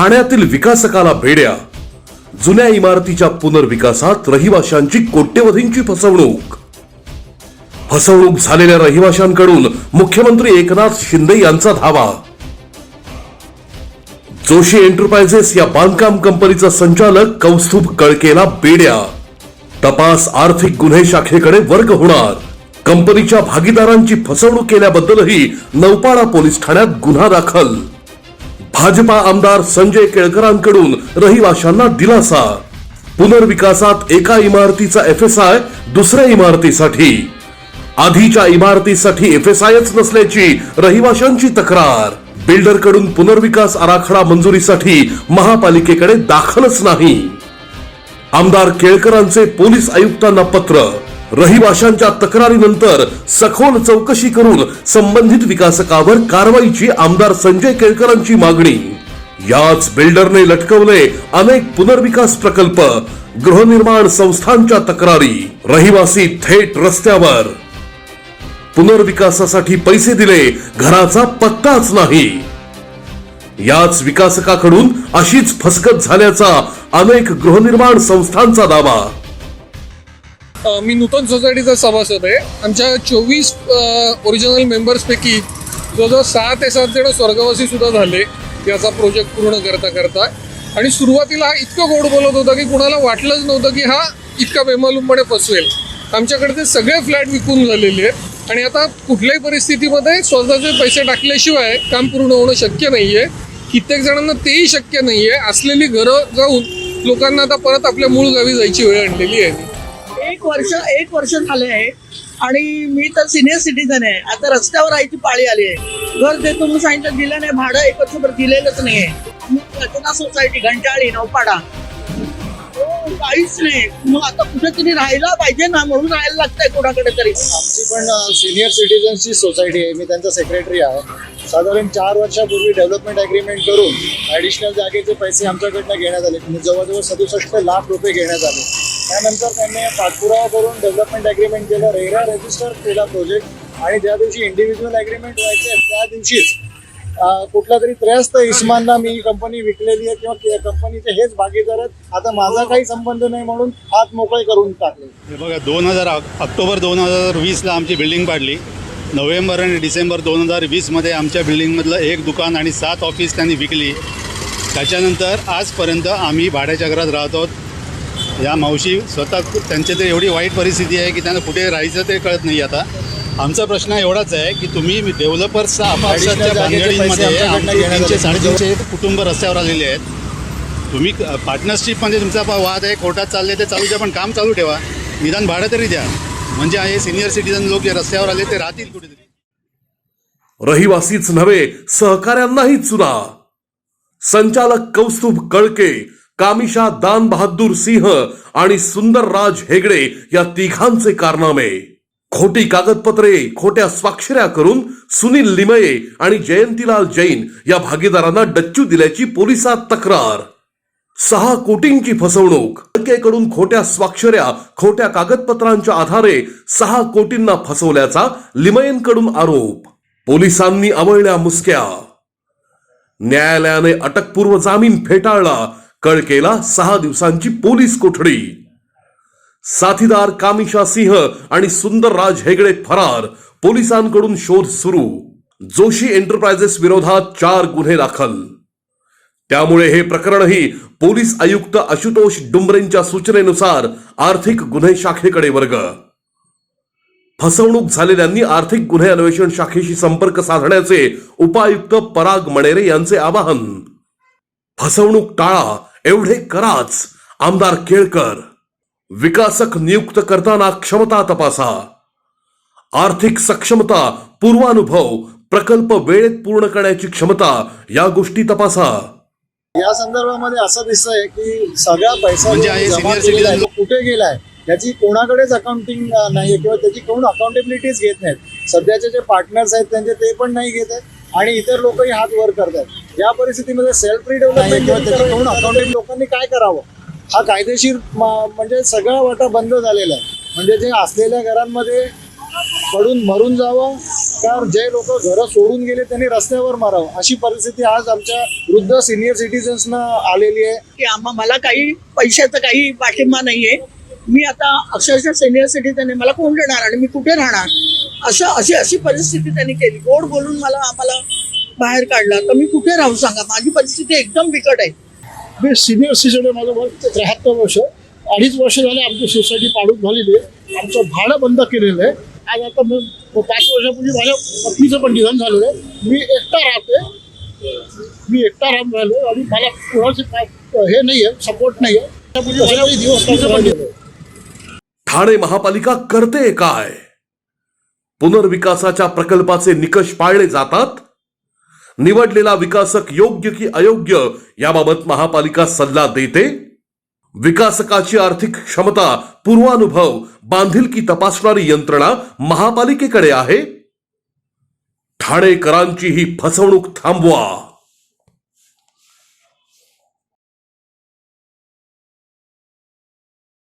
ठाण्यातील विकासकाला बेड्या जुन्या इमारतीच्या पुनर्विकासात रहिवाशांची कोट्यवधींची फसवणूक. फसवणूक झालेल्या रहिवाशांकडून मुख्यमंत्री एकनाथ शिंदे यांचा धावा. जोशी एंटरप्राइजेस या बांधकाम कंपनीचा संचालक कौस्तुभ कळकेला बेड्या. तपास आर्थिक गुन्हे शाखेकडे वर्ग होणार. कंपनीच्या भागीदारांची फसवणूक केल्याबद्दलही नौपाडा पोलीस ठाण्यात गुन्हा दाखल. भाजपा आमदार संजय केळकरांकडून रहिवाशांना दिलासा. पुनर्विकासात एका इमारतीचा एफ एस आय दुसऱ्या इमारतीसाठी. आधीच्या इमारतीसाठी एफ एस आयच नसल्याची रहिवाशांची तक्रार. बिल्डरकडून पुनर्विकास आराखडा मंजुरीसाठी महापालिकेकडे दाखलच नाही. आमदार केळकरांचे पोलीस आयुक्तांना पत्र. रहिवाशांच्या तक्रारीनंतर सखोल चौकशी करून संबंधित विकासकावर कारवाईची आमदार संजय केळकरांची मागणी. याच बिल्डरने लटकवले अनेक पुनर्विकास प्रकल्प गृहनिर्माण संस्थांच्या तक्रारी रहिवासी थेट रस्त्यावर. पुनर्विकासासाठी पैसे दिले घराचा पत्ताच नाही. याच विकासकाकडून अशीच फसकत झाल्याचा अनेक गृहनिर्माण संस्थांचा दावा. मी नूतन सोसायटीचा सभासद आहे. आमच्या चोवीस ओरिजिनल मेंबर्सपैकी जवळजवळ सहा ते सात जण स्वर्गवासी सुद्धा झाले. याचा प्रोजेक्ट पूर्ण करता करता. आणि सुरुवातीला हा इतकं गोड बोलत होता की कुणाला वाटलंच नव्हतं की हा इतका बेमालूमपणे फसवेल. आमच्याकडे ते सगळे फ्लॅट विकून झालेले आहेत. आणि आता कुठल्याही परिस्थितीमध्ये स्वतःचे पैसे टाकल्याशिवाय काम पूर्ण होणं शक्य नाही आहे कित्येक जणांना तेही शक्य नाही आहे असलेली घरं जाऊन लोकांना आता परत आपल्या मूळ गावी जायची वेळ आणलेली आहे. एक वर्ष एक वर्ष झाले आहे. आणि मी तर सिनियर सिटीजन आहे. आता रस्त्यावर राहायची पाळी आली आहे. घर देतो म्हणून सांगितलं दिलं नाही भाडं एक वर्षभर दिलेलंच नाही आहे रचना सोसायटी घंटाळी नौपाडा. हो, काहीच नाही. मग आता कुठेतरी राहायला पाहिजे ना म्हणून राहायला लागतंय कोणाकडे तरी. आमची पण सिनियर सिटीजनची सोसायटी आहे. मी त्यांचा सेक्रेटरी आहे. साधारण चार वर्षापूर्वी डेव्हलपमेंट अग्रीमेंट करून ॲडिशनल जागेचे पैसे आमच्याकडनं घेण्यात आले. म्हणजे जवळजवळ सदुसष्ट लाख रुपये घेण्यात आले. त्यानंतर त्यांनी पाठपुरावा करून डेव्हलपमेंट अग्रीमेंट केलं रेरा रजिस्टर केला प्रोजेक्ट आणि ज्या दिवशी इंडिव्हिज्युअल अग्रीमेंट व्हायचे त्या दिवशीच कुठला तरी त्रयस्थ इस्मांना मी कंपनी विकलेली आहे किंवा कंपनीचे हेच भागीदार आहेत. आता माझा काही संबंध नाही म्हणून हात मोकळे करून टाकले. बघा दोन हजार ऑक्टोबर दोन हजार वीसला आमची बिल्डिंग पाडली. नोव्हेंबर आणि डिसेंबर दोन हजार वीसमध्ये आमच्या बिल्डिंगमधलं एक दुकान आणि सात ऑफिस त्यांनी विकली. त्याच्यानंतर आजपर्यंत आम्ही भाड्याच्या घरात राहत. आहोत या मावशी स्वतः त्यांची तर एवढी वाईट परिस्थिती आहे की त्यांना कुठे राहायचं ते कळत नाही आता. आमचा प्रश्न एवढाच आहे की तुम्ही डेव्हलपर्सचा आपापसाच्या भानगडींमध्ये आमचे तीनशे. साडेतीनशे कुटुंब रस्त्यावर आलेले आहेत. तुम्ही पार्टनरशिपमध्ये तुमचा वाद आहे कोर्टात चालले ते चालू द्या पण काम चालू ठेवा. निदान भाडं तरी द्या. म्हणजे हे सिनियर सिटीजन लोक जे रस्त्यावर आले ते राहतील कुठेतरी. रहिवासीच नव्हे सहकाऱ्यांनाही चुना. संचालक कौस्तुभ कळके कामिशा दान बहादूर सिंह आणि सुंदर राज हेगडे या तिघांचे कारनामे. खोटी कागदपत्रे खोट्या स्वाक्षऱ्या करून सुनील लिमये आणि जयंतीलाल जैन या भागीदारांना डच्चू दिल्याची पोलिसात तक्रार. सहा कोटींची फसवणूक. बँकेकडून खोट्या स्वाक्षऱ्या खोट्या कागदपत्रांच्या आधारे सहा कोटींना फसवल्याचा लिमयेंकडून आरोप. पोलिसांनी अवळल्या मुसक्या. न्यायालयाने अटकपूर्व जामीन फेटाळला. कळकेला सहा दिवसांची पोलीस कोठडी. साथीदार कामिशा सिंह आणि सुंदर राज हेगडे फरार. पोलिसांकडून शोध सुरू. जोशी एंटरप्राइजेस विरोधात चार गुन्हे दाखल. त्यामुळे हे प्रकरणही पोलीस आयुक्त आशुतोष डुंबरेंच्या सूचनेनुसार आर्थिक गुन्हे शाखेकडे वर्ग. फसवणूक झालेल्यांनी आर्थिक गुन्हे अन्वेषण शाखेशी संपर्क साधण्याचे उपायुक्त पराग मणेरे यांचे आवाहन. फसवणूक टाळा एवढे कराच. आमदार केळकर विकासक नियुक्त करताना क्षमता तपासा. आर्थिक सक्षमता पूर्वानुभव प्रकल्प वेळेत पूर्ण करण्याची क्षमता या गोष्टी तपासा. या संदर्भामध्ये असं दिसतंय की सगळा पैसा म्हणजे जो आहे जमा केलेला आहे, तो कुठे गेलाय त्याची कोणाकडेच अकाउंटिंग नाहीये किंवा त्याची कोण अकाउंटेबिलिटीच घेत नाहीत. सध्याचे जे पार्टनर्स आहेत त्यांचे ते पण नाही घेत आहेत. आणि इतर लोकही हात वर करतात. या परिस्थितीमध्ये सेल्फ रिडेव्हलपमेंट अकाउंटिंग लोकांनी काय करावं? हा कायदेशीर म- म्हणजे सगळा वाटा बंद झालेला आहे. म्हणजे जे असलेल्या घरांमध्ये पडून मरून जावं कारण जे लोक घरं सोडून गेले त्यांनी रस्त्यावर मारावं? अशी परिस्थिती आज आमच्या वृद्ध सिनियर सिटीजन्सना आलेली आहे. की आम्हा मला काही पैशाचा काही पाठिंबा नाहीये. मी आता अक्षरशः सिनियर सिटीजन आहे. मला कोण देणार? आणि मी कुठे राहणार? असं अशी अशी परिस्थिती त्यांनी केली. गोड बोलून मला आम्हाला बाहेर काढला. तर मी कुठे राहू सांगा? माझी परिस्थिती एकदम बिकट आहे. मी सिनियर सिटीजन माझं वय त्र्याहत्तर वर्ष. अडीच वर्ष झाले आमची सोसायटी पाडून झालेली आहे. आमचं भाडं बंद केलेलं आहे. आज आता मी पाच वर्षापूर्वी माझ्या पत्नीचं पण निधन झालेलं आहे. मी एकटा राहते मी एकटा राहून राहिलो आणि मला कोणाचे काय- हे नाही आहे सपोर्ट नाही आहे त्यापूर्वी दिवस ठाणे महापालिका करते काय? पुनर्विकासाच्या प्रकल्पाचे निकष पाळले जातात. निवडलेला विकासक योग्य की अयोग्य याबाबत महापालिका सल्ला देते. विकासकाची आर्थिक क्षमता पूर्वानुभव बांधिलकी तपासणारी यंत्रणा महापालिकेकडे आहे. ठाणेकरांची ही फसवणूक थांबवा.